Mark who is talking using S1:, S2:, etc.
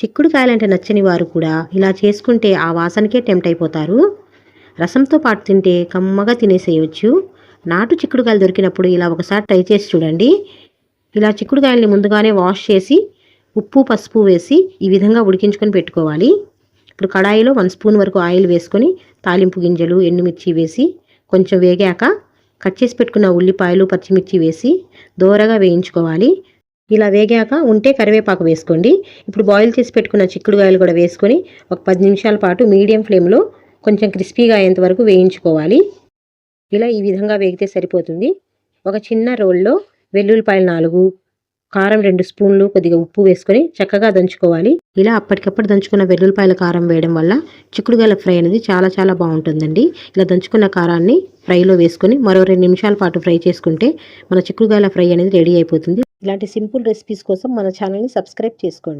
S1: చిక్కుడుకాయలంటే నచ్చని వారు కూడా ఇలా చేసుకుంటే ఆ వాసనకే టెంప్ట్ అయిపోతారు. రసంతో పాటు తింటే కమ్మగా తినేసేయచ్చు. నాటు చిక్కుడుకాయలు దొరికినప్పుడు ఇలా ఒకసారి ట్రై చేసి చూడండి. ఇలా చిక్కుడుకాయల్ని ముందుగానే వాష్ చేసి ఉప్పు పసుపు వేసి ఈ విధంగా ఉడికించుకొని పెట్టుకోవాలి. ఇప్పుడు కడాయిలో వన్ స్పూన్ వరకు ఆయిల్ వేసుకొని తాలింపు గింజలు ఎండుమిర్చి వేసి కొంచెం వేగాక కట్ చేసి పెట్టుకున్న ఉల్లిపాయలు పచ్చిమిర్చి వేసి దోరగా వేయించుకోవాలి. ఇలా వేగాక ఉంటే కరివేపాకు వేసుకోండి. ఇప్పుడు బాయిల్ చేసి పెట్టుకున్న చిక్కుడుగాయలు కూడా వేసుకొని ఒక పది నిమిషాల పాటు మీడియం ఫ్లేమ్లో కొంచెం క్రిస్పీగా అయ్యేంత వరకు వేయించుకోవాలి. ఇలా ఈ విధంగా వేగితే సరిపోతుంది. ఒక చిన్న రోల్లో వెల్లుల్లిపాయలు నాలుగు కారం రెండు స్పూన్లు కొద్దిగా ఉప్పు వేసుకొని చక్కగా దంచుకోవాలి. ఇలా అప్పటికప్పుడు దంచుకున్న వెల్లుల్లిపాయల కారం వేయడం వల్ల చిక్కుడుగాయల ఫ్రై అనేది చాలా చాలా బాగుంటుందండి. ఇలా దంచుకున్న కారాన్ని ఫ్రైలో వేసుకొని మరో రెండు నిమిషాల పాటు ఫ్రై చేసుకుంటే మన చిక్కుడుగాయల ఫ్రై అనేది రెడీ అయిపోతుంది. ఇలాంటి సింపుల్ రెసిపీస్ కోసం మన ఛానల్ని సబ్స్క్రైబ్ చేసుకోండి.